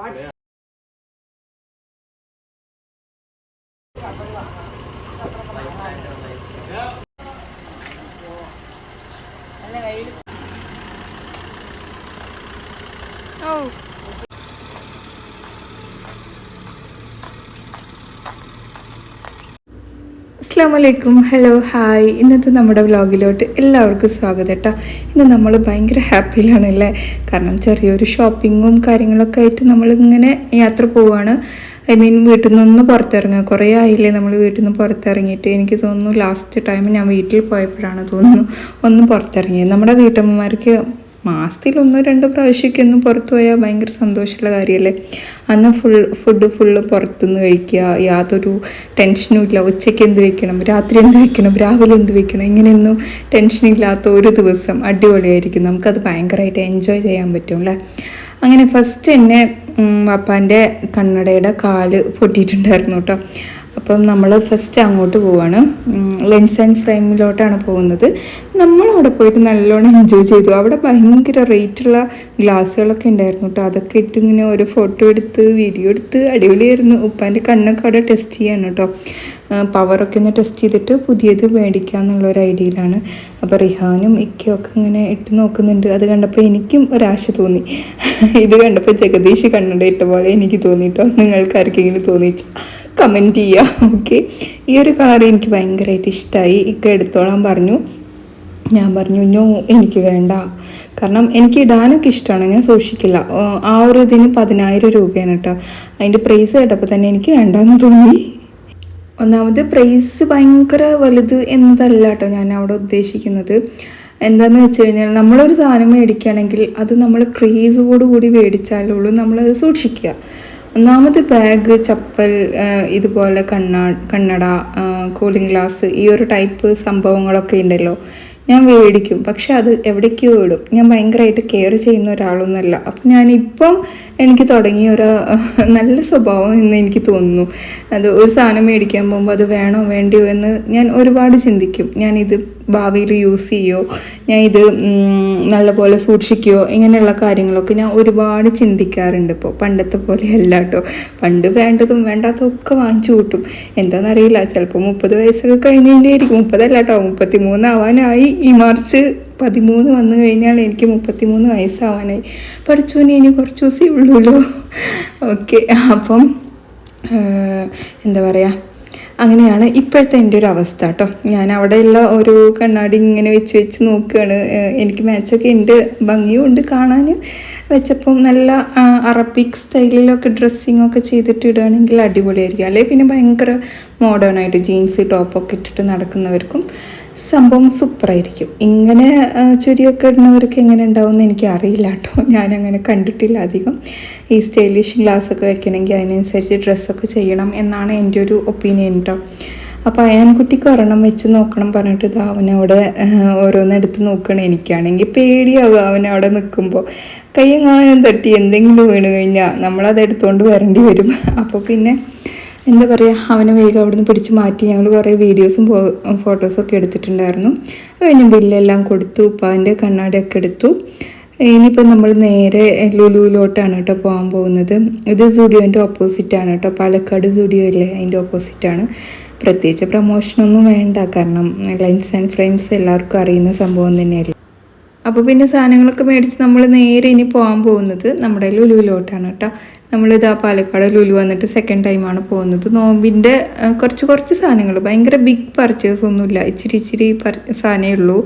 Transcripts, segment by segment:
ಮಾಡಿ അസ്സാം വലൈക്കും ഹലോ ഹായ് ഇന്നത്തെ നമ്മുടെ വ്ലോഗിലോട്ട് എല്ലാവർക്കും സ്വാഗതം കേട്ടോ ഇന്ന് നമ്മൾ ഭയങ്കര ഹാപ്പിയിലാണ് അല്ലേ കാരണം ചെറിയൊരു ഷോപ്പിങ്ങും കാര്യങ്ങളൊക്കെ ആയിട്ട് നമ്മളിങ്ങനെ യാത്ര പോവുകയാണ് ഐ മീൻ വീട്ടിൽ നിന്ന് പുറത്തിറങ്ങുക. കുറേ ആയില്ലേ നമ്മൾ വീട്ടിൽ നിന്ന് പുറത്തിറങ്ങിയിട്ട്. എനിക്ക് തോന്നുന്നു ലാസ്റ്റ് ടൈം ഞാൻ വീട്ടിൽ പോയപ്പോഴാണ് തോന്നുന്നു ഒന്ന് പുറത്തിറങ്ങിയത്. നമ്മുടെ വീട്ടമ്മമാർക്ക് മാസത്തിൽ ഒന്നോ രണ്ടോ പ്രാവശ്യമൊക്കെ ഒന്ന് പുറത്തു പോയാൽ ഭയങ്കര സന്തോഷമുള്ള കാര്യമല്ലേ? അന്ന് ഫുൾ ഫുഡ് ഫുള്ള് പുറത്തുനിന്ന് കഴിക്കുക യാതൊരു ടെൻഷനും ഇല്ല. ഉച്ചയ്ക്ക് എന്ത് വെക്കണം? രാത്രി എന്ത് വെക്കണം? രാവിലെ എന്ത് വെക്കണം? ഇങ്ങനെയൊന്നും ടെൻഷനില്ലാത്ത ഒരു ദിവസം അടിപൊളിയായിരിക്കും. നമുക്കത് ഭയങ്കരമായിട്ട് എൻജോയ് ചെയ്യാൻ പറ്റും അല്ലേ അങ്ങനെ ഫസ്റ്റ് എന്നെ പപ്പാന്റെ കണ്ണടയുടെ കാൽ പൊട്ടിയിട്ടുണ്ടായിരുന്നു കേട്ടോ. അപ്പം നമ്മൾ ഫസ്റ്റ് അങ്ങോട്ട് പോവാണ്. ലെൻസ് ആൻഡ് ഫ്രെയിമിലോട്ടാണ് പോകുന്നത്. നമ്മൾ അവിടെ പോയിട്ട് നല്ലോണം എൻജോയ് ചെയ്തു. അവിടെ ഭയങ്കര റേറ്റുള്ള ഗ്ലാസ്സുകളൊക്കെ ഉണ്ടായിരുന്നു കേട്ടോ അതൊക്കെ ഇട്ട് ഇങ്ങനെ ഒരു ഫോട്ടോ എടുത്ത് വീഡിയോ എടുത്ത് അടിപൊളിയായിരുന്നു. ഉപ്പാന്റെ കണ്ണൊക്കെ അവിടെ ടെസ്റ്റ് ചെയ്യാണ് കേട്ടോ പവറൊക്കെ ഒന്ന് ടെസ്റ്റ് ചെയ്തിട്ട് പുതിയത് മേടിക്കുക ഒരു ഐഡിയയിലാണ് അപ്പോൾ റിഹാനും ഇക്കയൊക്കെ ഇങ്ങനെ ഇട്ട് നോക്കുന്നുണ്ട്. അത് കണ്ടപ്പോൾ എനിക്കും ഒരാശ തോന്നി. ഇത് കണ്ടപ്പോൾ ജഗദീഷ് കണ്ണട ഇട്ട പോലെ എനിക്ക് തോന്നിയിട്ടോ നിങ്ങൾക്ക് ആർക്കെങ്കിലും തോന്നിച്ചാൽ കമന്റ് ചെയ്യുക ഓക്കെ ഈ ഒരു കളർ എനിക്ക് ഭയങ്കരമായിട്ട് ഇഷ്ടമായി ഇക്ക എടുത്തോളാൻ പറഞ്ഞു. ഞാൻ പറഞ്ഞു ഞോ എനിക്ക് വേണ്ട. കാരണം എനിക്ക് ഇടാനൊക്കെ ഇഷ്ടമാണ് ഞാൻ സൂക്ഷിക്കില്ല. ആ ഒരു ഇതിന് പതിനായിരം രൂപയാണ് കേട്ടോ. അതിന്റെ പ്രൈസ് കേട്ടപ്പോൾ തന്നെ എനിക്ക് വേണ്ടെന്ന് തോന്നി. ഒന്നാമത് പ്രൈസ് ഭയങ്കര വലുത് എന്നതല്ല കേട്ടോ ഞാൻ അവിടെ ഉദ്ദേശിക്കുന്നത്. എന്താന്ന് വെച്ച് കഴിഞ്ഞാൽ നമ്മളൊരു സാധനം മേടിക്കുകയാണെങ്കിൽ അത് നമ്മൾ ക്രേസോടുകൂടി മേടിച്ചാലുള്ളൂ നമ്മളത് സൂക്ഷിക്കുക. ഒന്നാമത് ബാഗ് ചപ്പൽ ഇതുപോലെ കണ്ണാ കണ്ണട കൂളിംഗ് ഗ്ലാസ് ഈ ഒരു ടൈപ്പ് സംഭവങ്ങളൊക്കെ ഉണ്ടല്ലോ. ഞാൻ മേടിക്കും പക്ഷെ അത് എവിടേക്കോ ഇടും. ഞാൻ ഭയങ്കരമായിട്ട് കെയർ ചെയ്യുന്ന ഒരാളൊന്നുമല്ല. അപ്പം ഞാനിപ്പം എനിക്ക് തുടങ്ങിയ ഒരു നല്ല സ്വഭാവം എന്ന് എനിക്ക് തോന്നുന്നു. അത് ഒരു സാധനം മേടിക്കാൻ പോകുമ്പോൾ അത് വേണോ വേണ്ടിയോ എന്ന് ഞാൻ ഒരുപാട് ചിന്തിക്കും. ഞാനിത് ഭാവിയിൽ യൂസ് ചെയ്യുമോ ഞാൻ ഇത് നല്ലപോലെ സൂക്ഷിക്കുകയോ ഇങ്ങനെയുള്ള കാര്യങ്ങളൊക്കെ ഞാൻ ഒരുപാട് ചിന്തിക്കാറുണ്ട് ഇപ്പോൾ പണ്ടത്തെ പോലെ അല്ല കേട്ടോ. പണ്ട് വേണ്ടതും വേണ്ടാത്തതും ഒക്കെ വാങ്ങിച്ചു കൂട്ടും. എന്താണെന്നറിയില്ല ചിലപ്പോൾ മുപ്പത് വയസ്സൊക്കെ കഴിഞ്ഞതിന്റെ ആയിരിക്കും. മുപ്പതല്ല കേട്ടോ. മുപ്പത്തി മൂന്നാവാനായി ഈ മാർച്ച് പതിമൂന്ന് വന്നു കഴിഞ്ഞാൽ എനിക്ക് മുപ്പത്തിമൂന്ന് വയസ്സാവാനായി. പഠിച്ചോനെ ഇനി കുറച്ച് ദിവസമേ ഉള്ളൂല്ലോ ഓക്കെ അപ്പം എന്താ പറയുക അങ്ങനെയാണ് ഇപ്പോഴത്തെ എന്റെ ഒരു അവസ്ഥ കേട്ടോ. ഞാൻ അവിടെയുള്ള ഒരു കണ്ണാടി ഇങ്ങനെ വെച്ച് വെച്ച് നോക്കുകയാണ്. എനിക്ക് മാച്ചൊക്കെ ഉണ്ട് ഭംഗിയും ഉണ്ട് കാണാൻ. വെച്ചപ്പം നല്ല അറബിക് സ്റ്റൈലിലൊക്കെ ഡ്രസ്സിങ് ഒക്കെ ചെയ്തിട്ട് ഇടുകയാണെങ്കിൽ അടിപൊളിയായിരിക്കും. അല്ലെങ്കിൽ പിന്നെ ഭയങ്കര മോഡേൺ ആയിട്ട് ജീൻസ് ടോപ്പൊക്കെ ഇട്ടിട്ട് നടക്കുന്നവർക്കും സംഭവം സൂപ്പറായിരിക്കും. ഇങ്ങനെ ചുരിയൊക്കെ ഇടുന്നവർക്ക് എങ്ങനെ ഉണ്ടാവും എന്ന് എനിക്ക് അറിയില്ല കേട്ടോ. ഞാനങ്ങനെ കണ്ടിട്ടില്ല അധികം. ഈ സ്റ്റൈലിഷ് ഗ്ലാസ്സൊക്കെ വെക്കണമെങ്കിൽ അതിനനുസരിച്ച് ഡ്രസ്സൊക്കെ ചെയ്യണം എന്നാണ് എന്റെ ഒരു ഒപ്പീനിയൻ കേട്ടോ അപ്പോൾ അയാൻകുട്ടിക്ക് ഒരെണ്ണം വെച്ച് നോക്കണം പറഞ്ഞിട്ട് ഇത് അവനവിടെ ഓരോന്നെടുത്ത് നോക്കണം എനിക്കാണെങ്കിൽ പേടിയാവുക അവനവിടെ നിൽക്കുമ്പോൾ. കയ്യെങ്ങാനും തട്ടി എന്തെങ്കിലും വീണ് കഴിഞ്ഞാൽ നമ്മളത് എടുത്തുകൊണ്ട് വരേണ്ടി വരും. അപ്പോൾ പിന്നെ എന്താ പറയുക അവനെ വേഗം അവിടുന്ന് പിടിച്ച് മാറ്റി ഞങ്ങൾ കുറേ വീഡിയോസും ഫോട്ടോസും ഒക്കെ എടുത്തിട്ടുണ്ടായിരുന്നു. കഴിഞ്ഞ് ബില്ലെല്ലാം കൊടുത്തു ഉപ്പാവിന്റെ കണ്ണാടിയൊക്കെ എടുത്തു. ഇനിയിപ്പോൾ നമ്മൾ നേരെ ലുലുവിലോട്ടാണ് കേട്ടോ പോകാൻ പോകുന്നത്. ഇത് സുഡിയോന്റെ ഓപ്പോസിറ്റാണ് കേട്ടോ. പാലക്കാട് സുഡിയോ അല്ലേ അതിന്റെ ഓപ്പോസിറ്റാണ് പ്രത്യേകിച്ച് പ്രൊമോഷനൊന്നും വേണ്ട കാരണം ലൈൻസ് ആൻഡ് ഫ്രെയിംസ് എല്ലാവർക്കും അറിയുന്ന സംഭവം തന്നെയല്ലേ. അപ്പോൾ പിന്നെ സാധനങ്ങളൊക്കെ മേടിച്ച് നമ്മൾ നേരെ ഇനി പോകാൻ പോകുന്നത് നമ്മുടെ ലുലുവിലോട്ടാണ് കേട്ടോ. നമ്മളിതാ പാലക്കാട് ലുലു വന്നിട്ട് സെക്കൻഡ് ടൈമാണ് പോകുന്നത്. നോമ്പിന്റെ കുറച്ച് കുറച്ച് സാധനങ്ങൾ. ഭയങ്കര ബിഗ് പർച്ചേസ് ഒന്നുമില്ല. ഇച്ചിരി ഇച്ചിരി സാധനമേ ഉള്ളൂ.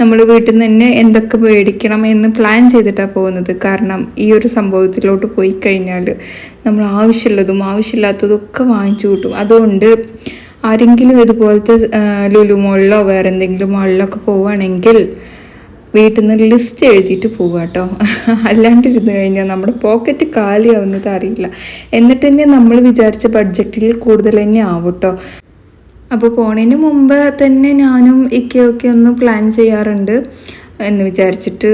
നമ്മൾ വീട്ടിൽ നിന്ന് തന്നെ എന്തൊക്കെ മേടിക്കണം എന്ന് പ്ലാൻ ചെയ്തിട്ടാണ് പോകുന്നത്. കാരണം ഈ ഒരു സംഭവത്തിലോട്ട് പോയി കഴിഞ്ഞാൽ നമ്മൾ ആവശ്യമുള്ളതും ആവശ്യമില്ലാത്തതും ഒക്കെ വാങ്ങിച്ചു കിട്ടും. അതുകൊണ്ട് ആരെങ്കിലും ഇതുപോലത്തെ ലുലു മോളിലോ വേറെ എന്തെങ്കിലും മോളിലൊക്കെ പോവുകയാണെങ്കിൽ വീട്ടിൽ നിന്ന് ലിസ്റ്റ് എഴുതിയിട്ട് പോവുക കേട്ടോ അല്ലാണ്ടിരുന്ന് കഴിഞ്ഞാൽ നമ്മുടെ പോക്കറ്റ് കാലിയാവുന്നത് അറിയില്ല. എന്നിട്ട് തന്നെ നമ്മൾ വിചാരിച്ച ബഡ്ജറ്റിൽ കൂടുതൽ തന്നെ ആവും കേട്ടോ അപ്പോൾ പോണതിന് മുമ്പ് തന്നെ ഞാനും ഇക്കയൊക്കെ ഒന്ന് പ്ലാൻ ചെയ്യാറുണ്ട്. എന്ന് വിചാരിച്ചിട്ട്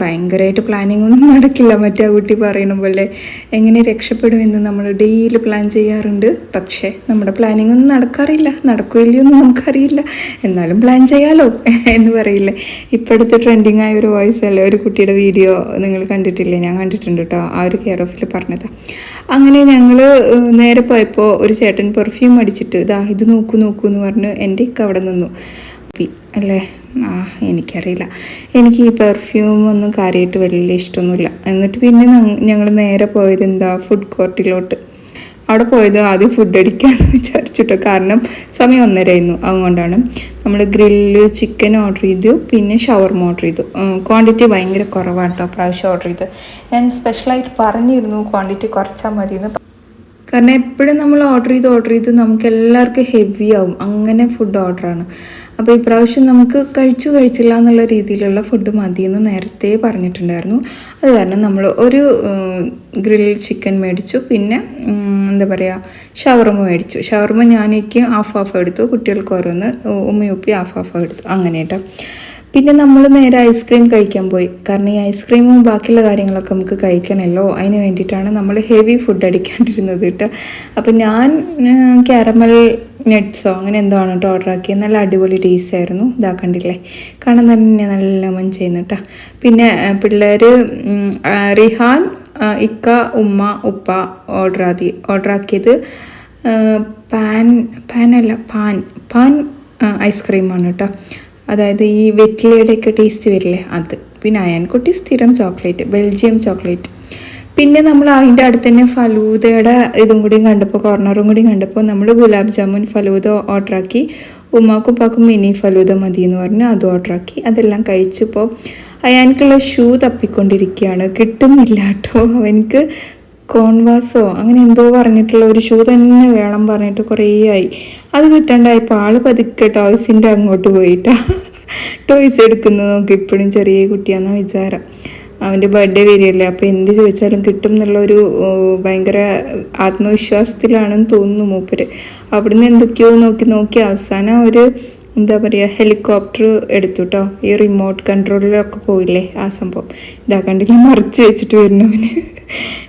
ഭയങ്കരമായിട്ട് പ്ലാനിങ് ഒന്നും നടക്കില്ല. മറ്റേ കുട്ടി പറയുന്ന പോലെ എങ്ങനെ രക്ഷപ്പെടുമെന്ന് നമ്മൾ ഡെയിലി പ്ലാൻ ചെയ്യാറുണ്ട്. പക്ഷേ നമ്മുടെ പ്ലാനിങ് ഒന്നും നടക്കാറില്ല. നടക്കില്ലയോ എന്ന് നമുക്കറിയില്ല. എന്നാലും പ്ലാൻ ചെയ്യാലോ എന്ന് പറയില്ലേ. ഇപ്പോഴത്തെ ട്രെൻഡിങ് ആയ ഒരു വോയിസ് അല്ലേ ഒരു കുട്ടിയുടെ വീഡിയോ നിങ്ങൾ കണ്ടിട്ടില്ലേ? ഞാൻ കണ്ടിട്ടുണ്ട് കേട്ടോ ആ ഒരു കെയർ ഓഫിൽ പറഞ്ഞത്. അങ്ങനെ ഞങ്ങൾ നേരെ പോയപ്പോൾ ഒരു ചേട്ടൻ പെർഫ്യൂം അടിച്ചിട്ട് ഇതാ ഇത് നോക്കൂ നോക്കൂ എന്ന് പറഞ്ഞ് എന്റെ ഇക്ക അവിടെ നിന്നു. പി അല്ലേ? ആ എനിക്കറിയില്ല. എനിക്ക് ഈ പെർഫ്യൂം ഒന്നും കാര്യമായിട്ട് വലിയ ഇഷ്ടമൊന്നുമില്ല. എന്നിട്ട് പിന്നെ ഞങ്ങൾ നേരെ പോയത് എന്താ ഫുഡ് കോർട്ടിലോട്ട് അവിടെ പോയത് ആദ്യം ഫുഡ് അടിക്കാമെന്ന് വിചാരിച്ചിട്ടോ. കാരണം സമയം ഒന്നരയായിരുന്നു. അതുകൊണ്ടാണ് നമ്മൾ ഗ്രില്ല് ചിക്കൻ ഓർഡർ ചെയ്തു. പിന്നെ ഷവർമ ഓർഡർ ചെയ്തു. ക്വാണ്ടിറ്റി ഭയങ്കര കുറവാണ് കേട്ടോ പ്രാവശ്യം ഓർഡർ ചെയ്ത് ഞാൻ സ്പെഷ്യലായിട്ട് പറഞ്ഞിരുന്നു ക്വാണ്ടിറ്റി കുറച്ചാൽ മതി എന്ന് കാരണം എപ്പോഴും നമ്മൾ ഓർഡർ ചെയ്ത് ഓർഡർ ചെയ്ത് നമുക്ക് എല്ലാവർക്കും ഹെവി ആവും. അങ്ങനെ ഫുഡ് ഓർഡറാണ് അപ്പോൾ ഇപ്രാവശ്യം നമുക്ക് കഴിച്ചു കഴിച്ചില്ല എന്നുള്ള രീതിയിലുള്ള ഫുഡ് മതിയെന്ന് നേരത്തെ പറഞ്ഞിട്ടുണ്ടായിരുന്നു. അത് കാരണം നമ്മൾ ഒരു ഗ്രിൽ ചിക്കൻ മേടിച്ചു. പിന്നെ എന്താ പറയുക ഷവർമ മേടിച്ചു. ഷവർമ ഞാനേക്ക് ഹാഫ് ഹാഫ് എടുത്തു. കുട്ടികൾക്ക് ഓരോന്ന് ഉമ്മയുപ്പി ഹാഫ് ഹാഫ് എടുത്തു. അങ്ങനെ കേട്ടോ പിന്നെ നമ്മൾ നേരെ ഐസ്ക്രീം കഴിക്കാൻ പോയി. കാരണം ഈ ഐസ്ക്രീമും ബാക്കിയുള്ള കാര്യങ്ങളൊക്കെ നമുക്ക് കഴിക്കണമല്ലോ അതിന് വേണ്ടിയിട്ടാണ് നമ്മൾ ഹെവി ഫുഡ് അടിക്കാണ്ടിരുന്നത് കേട്ടോ. അപ്പം ഞാൻ ക്യാരമൽ നട്ട്സോ അങ്ങനെ എന്തോ ആണ് കേട്ടോ ഓർഡർ ആക്കിയത്. നല്ല അടിപൊളി ടേസ്റ്റ് ആയിരുന്നു. ഇതാക്കണ്ടില്ലേ കാണാൻ തന്നെ നല്ല മൻ ചെയ്യുന്നു കേട്ടോ. പിന്നെ പിള്ളേർ റിഹാൻ ഇക്ക ഉമ്മ ഉപ്പ ഓർഡർ ആക്കി ഓർഡർ ആക്കിയത് പാൻ പാനല്ല പാൻ പാൻ ഐസ്ക്രീമാണ് കേട്ടോ. അതായത് ഈ വെറ്റിലയുടെയൊക്കെ ടേസ്റ്റ് വരില്ലേ അത്. പിന്നെ അയൻകുട്ടി സ്ഥിരം ചോക്ലേറ്റ് ബെൽജിയം ചോക്ലേറ്റ് പിന്നെ നമ്മൾ അതിന്റെ അടുത്ത് തന്നെ ഫലൂദയുടെ ഇതും കൂടിയും കണ്ടപ്പോൾ കോർണറും കൂടി കണ്ടപ്പോൾ നമ്മൾ ഗുലാബ് ജാമുൻ ഫലൂദ ഓർഡറാക്കി ഉമ്മാക്കും ഉപ്പാക്കും മിനി ഫലൂദ മതി എന്ന് പറഞ്ഞ് അത് ഓർഡറാക്കി അതെല്ലാം കഴിച്ചപ്പോൾ അയാൾക്കുള്ള ഷൂ തപ്പിക്കൊണ്ടിരിക്കുകയാണ്. കിട്ടുന്നില്ല കേട്ടോ. അവനക്ക് കോൺവാസോ അങ്ങനെ എന്തോ പറഞ്ഞിട്ടുള്ള ഒരു ഷൂ തന്നെ വേണം പറഞ്ഞിട്ട് കുറേ ആയി. അത് കിട്ടാണ്ടായപ്പോൾ ആൾ പതുക്കെ ടോയ്സിന്റെ അങ്ങോട്ട് പോയിട്ടാ. ടോയ്സ് എടുക്കുന്നത് നോക്കി ഇപ്പോഴും ചെറിയ കുട്ടിയാണെന്ന വിചാരം. അവന്റെ ബർത്ത്ഡേ വരികയല്ലേ അപ്പോൾ എന്ത് ചോദിച്ചാലും കിട്ടും എന്നുള്ള ഒരു ഭയങ്കര ആത്മവിശ്വാസത്തിലാണെന്ന് തോന്നുന്നു മൂപ്പര്. അവിടുന്ന് എന്തൊക്കെയോ നോക്കി നോക്കി അവസാനം ഒരു എന്താ പറയുക ഹെലികോപ്റ്റർ എടുത്തു കേട്ടോ ഈ റിമോട്ട് കൺട്രോളിലൊക്കെ പോയില്ലേ ആ സംഭവം. ഇതാ മറിച്ച് വെച്ചിട്ട് വരുന്നവന്.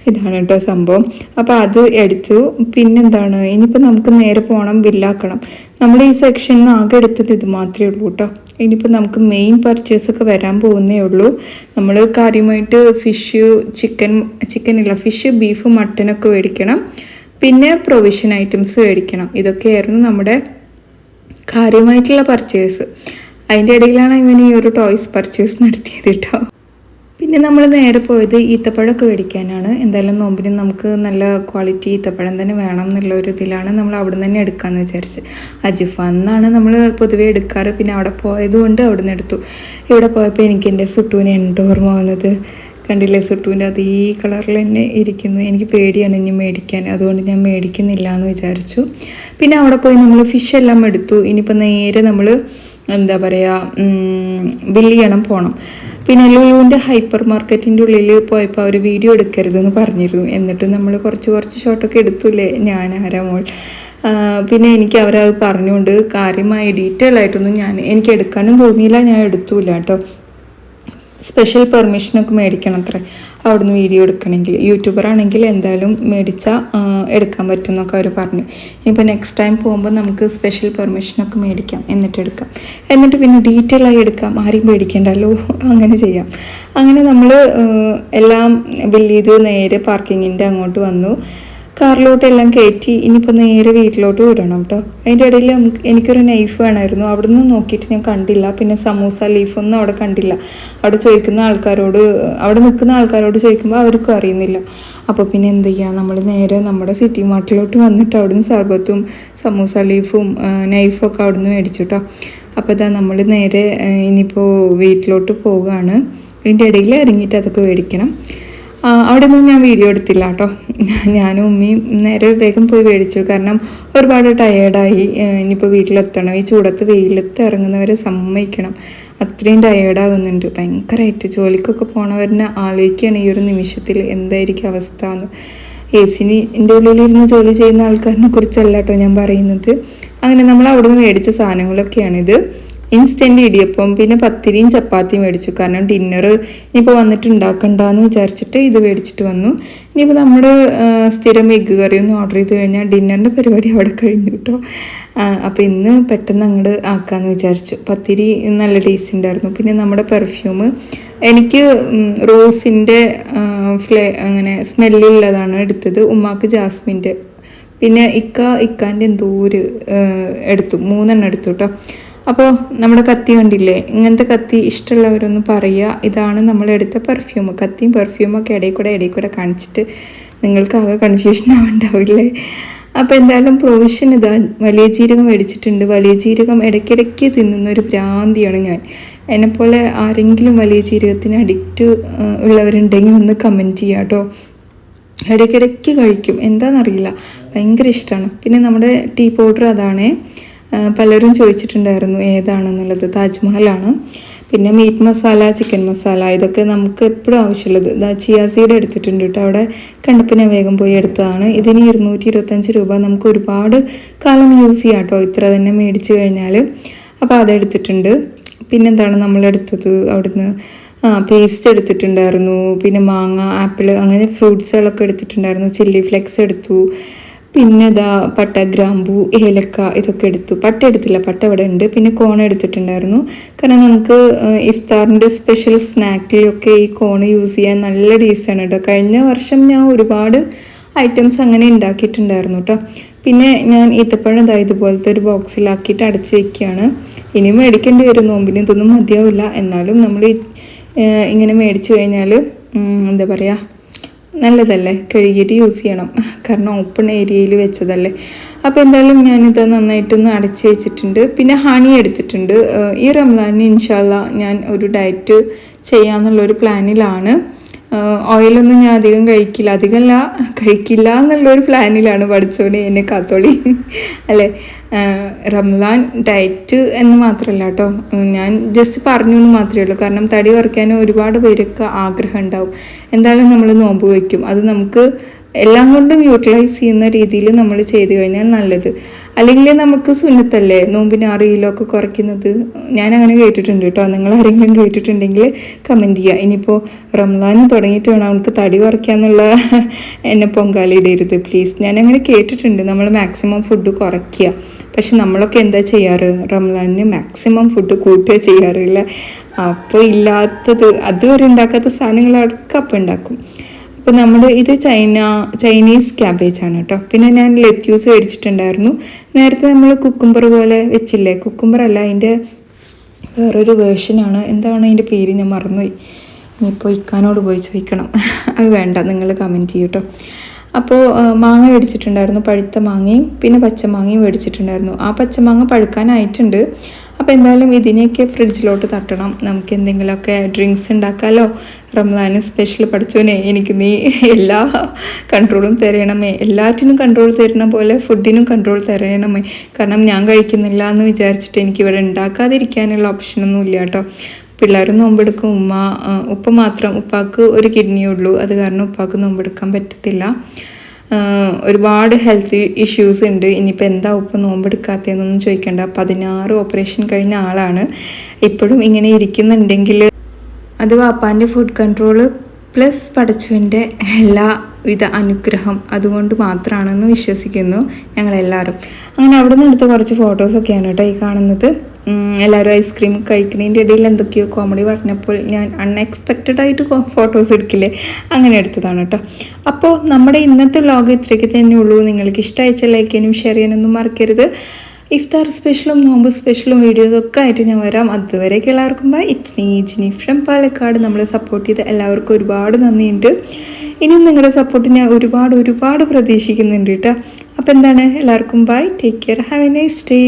ഇതാണ് കേട്ടോ സംഭവം. അപ്പോൾ അത് എടുത്തു. പിന്നെന്താണ്? ഇനിയിപ്പോൾ നമുക്ക് നേരെ പോകണം ബില്ലാക്കണം. നമ്മൾ ഈ സെക്ഷനിൽ നിന്ന് ആകെ എടുത്തത് ഇത് മാത്രമേ ഉള്ളൂ കേട്ടോ. ഇനിയിപ്പോൾ നമുക്ക് മെയിൻ പർച്ചേസ് ഒക്കെ വരാൻ പോകുന്നേ ഉള്ളൂ. നമ്മൾ കാര്യമായിട്ട് ഫിഷ് ചിക്കൻ ചിക്കൻ ഇല്ല ഫിഷ് ബീഫ് മട്ടനൊക്കെ മേടിക്കണം പിന്നെ പ്രൊവിഷൻ ഐറ്റംസ് മേടിക്കണം ഇതൊക്കെയായിരുന്നു നമ്മുടെ കാര്യമായിട്ടുള്ള പർച്ചേസ് അതിന്റെ ഇടയിലാണ് ഇവൻ ഈ ഒരു ടോയ്സ് പർച്ചേസ് നടത്തിയത് കേട്ടോ. പിന്നെ നമ്മൾ നേരെ പോയത് ഈത്തപ്പഴമൊക്കെ മേടിക്കാനാണ്. എന്തായാലും നോമ്പിന് നമുക്ക് നല്ല ക്വാളിറ്റി ഈത്തപ്പഴം തന്നെ വേണം എന്നുള്ള ഒരു ഇതിലാണ് നമ്മൾ അവിടെ നിന്ന് തന്നെ എടുക്കാമെന്ന് വിചാരിച്ച്. അജിഫ എന്നാണ് നമ്മൾ പൊതുവേ എടുക്കാറ്. പിന്നെ അവിടെ പോയത് കൊണ്ട് അവിടെ നിന്ന് എടുത്തു. ഇവിടെ പോയപ്പോൾ എനിക്ക് എന്റെ സുട്ടുവിനെ ഉണ്ട് ഓർമ്മ വന്നത്? കണ്ടില്ലേ? സുട്ടുവിന്റെ അത് ഈ കളറിൽ തന്നെ ഇരിക്കുന്നു. എനിക്ക് പേടിയാണ് ഇനി മേടിക്കാൻ. അതുകൊണ്ട് ഞാൻ മേടിക്കുന്നില്ല എന്ന് വിചാരിച്ചു. പിന്നെ അവിടെ പോയി നമ്മൾ ഫിഷ് എല്ലാം എടുത്തു. ഇനിയിപ്പോൾ നേരെ നമ്മൾ എന്താ പറയുക ബില്ല് ചെയ്യണം പോകണം പിന്നെ ലുലുവിന്റെ ഹൈപ്പർ മാർക്കറ്റിന്റെ ഉള്ളിൽ പോയപ്പോൾ അവർ വീഡിയോ എടുക്കരുതെന്ന് പറഞ്ഞിരുന്നു. എന്നിട്ട് നമ്മൾ കുറച്ച് കുറച്ച് ഷോട്ടൊക്കെ എടുത്തുല്ലേ? ഞാൻ ആരാ മോൾ പിന്നെ എനിക്ക് അവരത് പറഞ്ഞുകൊണ്ട് കാര്യമായ ഡീറ്റെയിൽ ആയിട്ടൊന്നും ഞാൻ എനിക്ക് എടുക്കാനും തോന്നിയില്ല ഞാൻ എടുത്തൂല കേട്ടോ സ്പെഷ്യൽ പെർമിഷനൊക്കെ മേടിക്കണം അത്ര അവിടുന്ന് വീഡിയോ എടുക്കണമെങ്കിൽ. യൂട്യൂബർ ആണെങ്കിൽ എന്തായാലും മേടിച്ചാൽ എടുക്കാൻ പറ്റും എന്നൊക്കെ അവർ പറഞ്ഞു. ഇനിയിപ്പോൾ നെക്സ്റ്റ് ടൈം പോകുമ്പോൾ നമുക്ക് സ്പെഷ്യൽ പെർമിഷനൊക്കെ മേടിക്കാം. എന്നിട്ട് എടുക്കാം. എന്നിട്ട് പിന്നെ ഡീറ്റെയിൽ ആയി എടുക്കാം. ആരെയും മേടിക്കേണ്ടല്ലോ അങ്ങനെ ചെയ്യാം. അങ്ങനെ നമ്മൾ എല്ലാം ബില്ല് ചെയ്ത് നേരെ പാർക്കിങ്ങിന്റെ അങ്ങോട്ട് വന്നു. കാറിലോട്ടെല്ലാം കയറ്റി ഇനിയിപ്പോൾ നേരെ വീട്ടിലോട്ട് വിടണം കേട്ടോ അതിന്റെ ഇടയിൽ എനിക്കൊരു നൈഫ് വേണമായിരുന്നു. അവിടെ നിന്ന് നോക്കിയിട്ട് ഞാൻ കണ്ടില്ല. പിന്നെ സമൂസ ലീഫൊന്നും അവിടെ കണ്ടില്ല. അവിടെ ചോദിക്കുന്ന ആൾക്കാരോട് അവിടെ നിൽക്കുന്ന ആൾക്കാരോട് ചോദിക്കുമ്പോൾ അവർക്കും അറിയുന്നില്ല. അപ്പോൾ പിന്നെ എന്ത് ചെയ്യുക നമ്മൾ നേരെ നമ്മുടെ സിറ്റി മാർട്ടിലോട്ട് വന്നിട്ട് അവിടുന്ന് സർബത്തും സമൂസ ലീഫും നൈഫും ഒക്കെ അവിടുന്ന് മേടിച്ചു കേട്ടോ അപ്പോൾ ഇതാ നമ്മൾ നേരെ ഇനിയിപ്പോൾ വീട്ടിലോട്ട് പോവുകയാണ്. ഇതിന്റെ ഇടയിൽ ഇറങ്ങിയിട്ട് അതൊക്കെ മേടിക്കണം. അവിടെ നിന്നും ഞാൻ വീഡിയോ എടുത്തില്ല കേട്ടോ ഞാനും ഉമ്മയും നേരെ വേഗം പോയി മേടിച്ചു. കാരണം ഒരുപാട് ടയേർഡായി ഇനിയിപ്പോൾ വീട്ടിലെത്തണം. ഈ ചൂടത്ത് വെയിലത്ത് ഇറങ്ങുന്നവരെ സമ്മതിക്കണം. അത്രയും ടയേർഡാകുന്നുണ്ട് ഭയങ്കരമായിട്ട് ജോലിക്കൊക്കെ പോണവരനെ ആലോചിക്കുകയാണ് ഈ ഒരു നിമിഷത്തിൽ എന്തായിരിക്കും അവസ്ഥ എന്ന്. എ സിന്റെ ഉള്ളിലിരുന്ന് ജോലി ചെയ്യുന്ന ആൾക്കാരിനെ കുറിച്ചല്ല കേട്ടോ ഞാൻ പറയുന്നത്. അങ്ങനെ നമ്മൾ അവിടെ നിന്ന് മേടിച്ച സാധനങ്ങളൊക്കെയാണിത്. ഇൻസ്റ്റന്റ് ഇടിയപ്പം. പിന്നെ പത്തിരിയും ചപ്പാത്തിയും മേടിച്ചു. കാരണം ഡിന്നർ ഇനിയിപ്പോൾ വന്നിട്ട് ഉണ്ടാക്കണ്ടെന്ന് വിചാരിച്ചിട്ട് ഇത് മേടിച്ചിട്ട് വന്നു. ഇനിയിപ്പോൾ നമ്മൾ സ്ഥിരം എഗ്ഗ് കറിയൊന്നും ഓർഡർ ചെയ്ത് കഴിഞ്ഞാൽ ഡിന്നറിന്റെ പരിപാടി അവിടെ കഴിഞ്ഞു കേട്ടോ അപ്പോൾ ഇന്ന് പെട്ടെന്ന് അങ്ങോട്ട് ആക്കാമെന്ന് വിചാരിച്ചു. പത്തിരി നല്ല ടേസ്റ്റ് ഉണ്ടായിരുന്നു പിന്നെ നമ്മുടെ പെർഫ്യൂം എനിക്ക് റോസിന്റെ ഫ്ലേ അങ്ങനെ സ്മെല്ലുള്ളതാണ് എടുത്തത് ഉമ്മാക്ക് ജാസ്മിന്റെ പിന്നെ ഇക്ക ഇക്കാന്റെ എന്തോ ഒരു എടുത്തു. മൂന്നെണ്ണം എടുത്തു കേട്ടോ അപ്പോൾ നമ്മുടെ കത്തി കണ്ടില്ലേ? ഇങ്ങനത്തെ കത്തി ഇഷ്ടമുള്ളവരൊന്ന് പറയുക. ഇതാണ് നമ്മൾ എടുത്ത പെർഫ്യൂം കത്തിയും പെർഫ്യൂമൊക്കെ ഇടയിൽ കൂടെ ഇടയിൽ കൂടെ കാണിച്ചിട്ട് നിങ്ങൾക്ക് ആകെ കൺഫ്യൂഷൻ ആവുണ്ടാവില്ലേ അപ്പോൾ എന്തായാലും പ്രൊവിഷൻ ഇതാ. വലിയ ജീരകം മേടിച്ചിട്ടുണ്ട്. വലിയ ജീരകം ഇടയ്ക്കിടയ്ക്ക് തിന്നുന്ന ഒരു ഭ്രാന്തിയാണ് ഞാൻ. എന്നെപ്പോലെ ആരെങ്കിലും വലിയ ജീരകത്തിന് അഡിക്റ്റ് ഉള്ളവരുണ്ടെങ്കിൽ ഒന്ന് കമന്റ് ചെയ്യാം കേട്ടോ. ഇടയ്ക്കിടയ്ക്ക് കഴിക്കും. എന്താണെന്നറിയില്ല. ഭയങ്കര ഇഷ്ടമാണ്. പിന്നെ നമ്മുടെ ടീ പൗഡർ അതാണ്. പലരും ചോദിച്ചിട്ടുണ്ടായിരുന്നു ഏതാണെന്നുള്ളത്. താജ്മഹലാണ്. പിന്നെ മീറ്റ് മസാല ചിക്കൻ മസാല ഇതൊക്കെ നമുക്ക് എപ്പോഴും ആവശ്യമുള്ളത്. ഇതാ ചിയാസീഡ് എടുത്തിട്ടുണ്ട് കേട്ടോ. അവിടെ കണ്ടപ്പിനെ വേഗം പോയി എടുത്തതാണ്. ഇതിന് ഇരുന്നൂറ്റി ഇരുപത്തഞ്ച് രൂപ നമുക്ക് ഒരുപാട് കാലം യൂസ് ചെയ്യാം കേട്ടോ. ഇത്ര തന്നെ മേടിച്ചു കഴിഞ്ഞാൽ അപ്പോൾ അതെടുത്തിട്ടുണ്ട് പിന്നെന്താണ് നമ്മളെടുത്തത് അവിടുന്ന് ആ പേസ്റ്റ് എടുത്തിട്ടുണ്ടായിരുന്നു. പിന്നെ മാങ്ങ ആപ്പിൾ അങ്ങനെ ഫ്രൂട്ട്സുകളൊക്കെ എടുത്തിട്ടുണ്ടായിരുന്നു. ചില്ലി ഫ്ലെക്സ് എടുത്തു. പിന്നെ ഇതാ പട്ട ഗ്രാമ്പു ഏലക്ക ഇതൊക്കെ എടുത്തു. പട്ട എടുത്തില്ല പട്ട ഇവിടെ ഉണ്ട്. പിന്നെ കോൺ എടുത്തിട്ടുണ്ടായിരുന്നു. കാരണം നമുക്ക് ഇഫ്താറിന്റെ സ്പെഷ്യൽ സ്നാക്കിലൊക്കെ ഈ കോൺ യൂസ് ചെയ്യാൻ നല്ല ടേസ്റ്റാണ് കേട്ടോ കഴിഞ്ഞ വർഷം ഞാൻ ഒരുപാട് ഐറ്റംസ് അങ്ങനെ ഉണ്ടാക്കിയിട്ടുണ്ടായിരുന്നു കേട്ടോ പിന്നെ ഞാൻ ഈത്തപ്പഴം ഇതാ ഇതുപോലത്തെ ഒരു ബോക്സിലാക്കിയിട്ട് അടച്ചു വെക്കുകയാണ്. ഇനി മേടിക്കേണ്ടി വരും. നോമ്പിന് ഇതൊന്നും മതിയാവില്ല. എന്നാലും നമ്മൾ ഇങ്ങനെ മേടിച്ചു കഴിഞ്ഞാൽ എന്താ പറയുക നല്ലതല്ലേ? കഴുകിയിട്ട് യൂസ് ചെയ്യണം. കാരണം ഓപ്പൺ ഏരിയയിൽ വെച്ചതല്ലേ. അപ്പോൾ എന്തായാലും ഞാനിത് നന്നായിട്ടൊന്ന് അടച്ചു വെച്ചിട്ടുണ്ട്. പിന്നെ ഹണി എടുത്തിട്ടുണ്ട്. ഈ റംസാനിന് ഇൻഷാല്ല ഞാൻ ഒരു ഡയറ്റ് ചെയ്യാമെന്നുള്ളൊരു പ്ലാനിലാണ് ഓയിലൊന്നും ഞാൻ അധികം കഴിക്കില്ല. അധികമല്ല കഴിക്കില്ല എന്നുള്ളൊരു പ്ലാനിലാണ് പഠിച്ചോണി എന്നെ കാത്തോളി. അല്ലേ? റംസാൻ ഡയറ്റ് എന്ന് മാത്രമല്ല കേട്ടോ ഞാൻ ജസ്റ്റ് പറഞ്ഞു എന്ന് മാത്രമേ ഉള്ളൂ. കാരണം തടി കുറയ്ക്കാൻ ഒരുപാട് പേരൊക്കെ ആഗ്രഹം ഉണ്ടാവും. എന്തായാലും നമ്മൾ നോമ്പ് വയ്ക്കും. അത് നമുക്ക് എല്ലാം കൊണ്ടും യൂട്ടിലൈസ് ചെയ്യുന്ന രീതിയിൽ നമ്മൾ ചെയ്തു കഴിഞ്ഞാൽ നല്ലത്. അല്ലെങ്കിൽ നമുക്ക് സുന്നത്തല്ലേ? നോമ്പിന് അറിയില്ലൊക്കെ കുറയ്ക്കുന്നത്. ഞാൻ അങ്ങനെ കേട്ടിട്ടുണ്ട് കേട്ടോ. നിങ്ങൾ ആരെങ്കിലും കേട്ടിട്ടുണ്ടെങ്കിൽ കമന്റ് ചെയ്യുക ഇനിയിപ്പോൾ റംസാൻ തുടങ്ങിയിട്ട് വേണം നമുക്ക് തടി കുറയ്ക്കാന്നുള്ള എന്നെ പൊങ്കാലിടരുത് പ്ലീസ് ഞാൻ അങ്ങനെ കേട്ടിട്ടുണ്ട്. നമ്മൾ മാക്സിമം ഫുഡ് കുറയ്ക്കുക. പക്ഷെ നമ്മളൊക്കെ എന്താ ചെയ്യാറ്? റംസാനിന് മാക്സിമം ഫുഡ് കൂട്ടുക ചെയ്യാറില്ല അപ്പോൾ ഇല്ലാത്തത് അതുവരെ ഉണ്ടാക്കാത്ത സാധനങ്ങളൊക്കെ അപ്പം ഉണ്ടാക്കും. അപ്പോൾ നമ്മൾ ഇത് ചൈന ചൈനീസ് ക്യാബേജ് ആണ് കേട്ടോ. പിന്നെ ഞാൻ ലെറ്റ്യൂസ് മേടിച്ചിട്ടുണ്ടായിരുന്നു. നേരത്തെ നമ്മൾ കുക്കുംബർ പോലെ വെച്ചില്ലേ? കുക്കുംബർ അല്ല അതിന്റെ വേറൊരു വേർഷനാണ് എന്താണ് അതിന്റെ പേര്? ഞാൻ മറന്നുപോയി. ഇനിയിപ്പോൾ ഇക്കാനോട് പോയി ചോദിക്കണം. അത് വേണ്ട നിങ്ങൾ കമന്റ് ചെയ്യൂ കേട്ടോ അപ്പോൾ മാങ്ങ മേടിച്ചിട്ടുണ്ടായിരുന്നു പഴുത്ത മാങ്ങയും പിന്നെ പച്ചമാങ്ങയും മേടിച്ചിട്ടുണ്ടായിരുന്നു. ആ പച്ചമാങ്ങ പഴുക്കാനായിട്ടുണ്ട്. അപ്പോൾ എന്തായാലും ഇതിനെയൊക്കെ ഫ്രിഡ്ജിലോട്ട് തട്ടണം. നമുക്ക് എന്തെങ്കിലുമൊക്കെ ഡ്രിങ്ക്സ് ഉണ്ടാക്കാമല്ലോ റംസാന് സ്പെഷ്യൽ പഠിച്ചോനെ എനിക്ക് നീ എല്ലാ കൺട്രോളും തരണമേ. എല്ലാറ്റിനും കൺട്രോൾ തരുന്ന പോലെ ഫുഡിനും കൺട്രോൾ തരണമേ. കാരണം ഞാൻ കഴിക്കുന്നില്ല എന്ന് വിചാരിച്ചിട്ട് എനിക്ക് ഇവിടെ ഉണ്ടാക്കാതിരിക്കാനുള്ള ഓപ്ഷനൊന്നും ഇല്ല കേട്ടോ. പിള്ളേർ നോമ്പെടുക്കും. ഉമ്മ ഉപ്പ മാത്രം ഉപ്പാക്ക് ഒരു കിഡ്നിയേ ഉള്ളൂ. അത് കാരണം ഉപ്പാക്ക് നോമ്പെടുക്കാൻ പറ്റത്തില്ല. ഒരുപാട് ഹെൽത്ത് ഇഷ്യൂസ് ഉണ്ട്. ഇനിയിപ്പോൾ എന്താ ഉപ്പ് നോമ്പെടുക്കാത്തതെന്നൊന്നും ചോദിക്കേണ്ട. പതിനാറ് ഓപ്പറേഷൻ കഴിഞ്ഞ ആളാണ്. ഇപ്പോഴും ഇങ്ങനെ ഇരിക്കുന്നുണ്ടെങ്കിൽ അത് വാപ്പാന്റെ ഫുഡ് കൺട്രോൾ പ്ലസ് പഠിച്ചവന്റെ എല്ലാവിധ അനുഗ്രഹം അതുകൊണ്ട് മാത്രമാണെന്ന് വിശ്വസിക്കുന്നു ഞങ്ങളെല്ലാവരും. അങ്ങനെ അവിടെ നിന്ന് എടുത്ത കുറച്ച് ഫോട്ടോസൊക്കെയാണ് കേട്ടോ ഈ കാണുന്നത്. എല്ലാവരും ഐസ്ക്രീം കഴിക്കുന്നതിന്റെ ഇടയിൽ എന്തൊക്കെയോ കോമഡി പറഞ്ഞപ്പോൾ ഞാൻ അൺഎക്സ്പെക്റ്റഡ് ആയിട്ട് ഫോട്ടോസ് എടുക്കില്ലേ? അങ്ങനെ എടുത്തതാണ് കേട്ടോ. അപ്പോൾ നമ്മുടെ ഇന്നത്തെ വ്ലോഗ് ഇത്രയ്ക്ക് തന്നെ ഉള്ളൂ. നിങ്ങൾക്ക് ഇഷ്ടമായിച്ച ലൈക്ക് ചെയ്യാനും ഷെയർ ചെയ്യാനൊന്നും മറക്കരുത്. ഇഫ്താർ സ്പെഷ്യലും നോമ്പ് സ്പെഷ്യലും വീഡിയോസ് ഒക്കെ ആയിട്ട് ഞാൻ വരാം. അതുവരേക്ക് എല്ലാവർക്കും bye it's me Jini from Palakkad. നമ്മളെ സപ്പോർട്ട് ചെയ്ത എല്ലാവർക്കും ഒരുപാട് നന്ദിയുണ്ട്. ഇനിയും നിങ്ങളുടെ സപ്പോർട്ട് ഞാൻ ഒരുപാട് ഒരുപാട് പ്രതീക്ഷിക്കുന്നുണ്ട് കേട്ടോ. അപ്പോൾ എന്താണ്? എല്ലാവർക്കും bye take care have a nice day